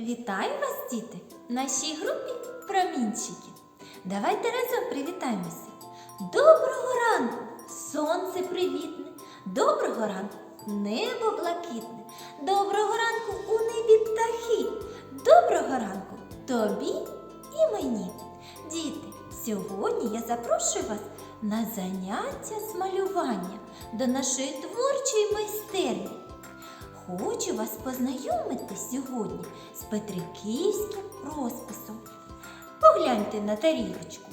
Вітаю вас, діти, в нашій групі промінчики. Давайте разом привітаємося. Доброго ранку! Сонце привітне, доброго ранку, небо блакитне, доброго ранку у небі птахи, доброго ранку тобі і мені. Діти, сьогодні я запрошую вас на заняття з малювання до нашої творчої майстерні. Хочу вас познайомити сьогодні з Петриківським розписом. Погляньте на тарілочку.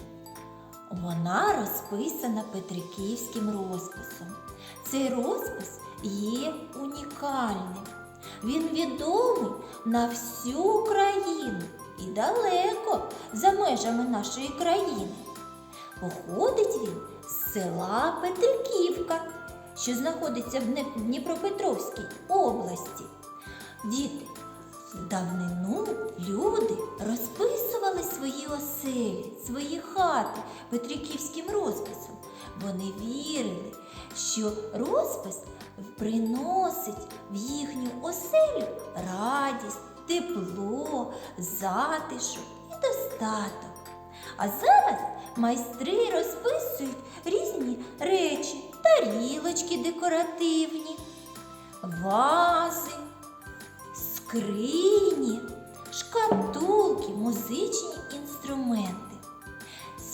Вона розписана Петриківським розписом. Цей розпис є унікальним. Він відомий на всю країну і далеко за межами нашої країни. Походить він з села Петриківка, що знаходиться в Дніпропетровській області. Діти, в давнину люди розписували свої оселі, свої хати Петриківським розписом. Вони вірили, що розпис приносить в їхню оселю радість, тепло, затишок і достаток. А зараз майстри розписують різні речі, тарілочки декоративні, вази, скрині, шкатулки, музичні інструменти.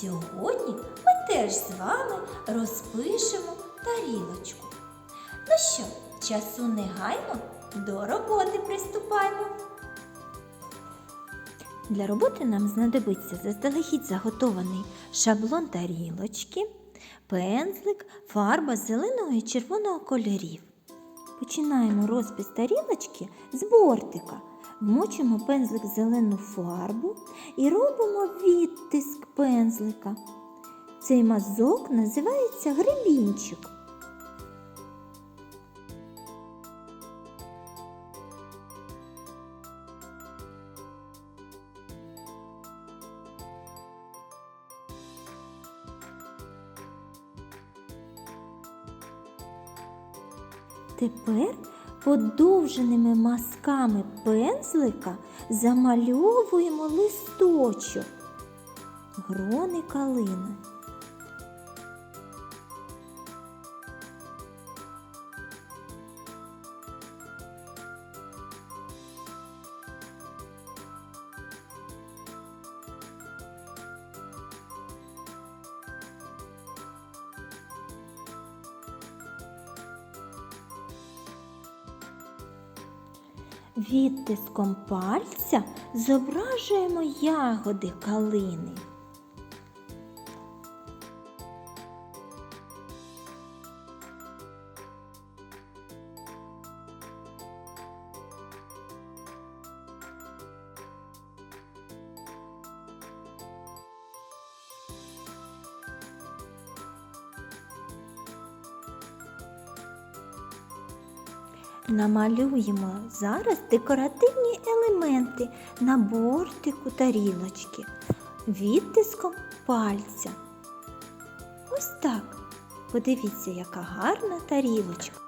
Сьогодні ми теж з вами розпишемо тарілочку. Ну що, часу не гаймо, до роботи приступаємо. Для роботи нам знадобиться заздалегідь заготований шаблон тарілочки, пензлик, фарба зеленого і червоного кольорів. Починаємо розпис тарілочки з бортика. Вмочимо пензлик в зелену фарбу і робимо відтиск пензлика. Цей мазок називається гребінчик. Тепер подовженими мазками пензлика замальовуємо листочок, грони калини. Відтиском пальця зображуємо ягоди калини. Намалюємо зараз декоративні елементи на бортику тарілочки відтиском пальця. Ось так. Подивіться, яка гарна тарілочка.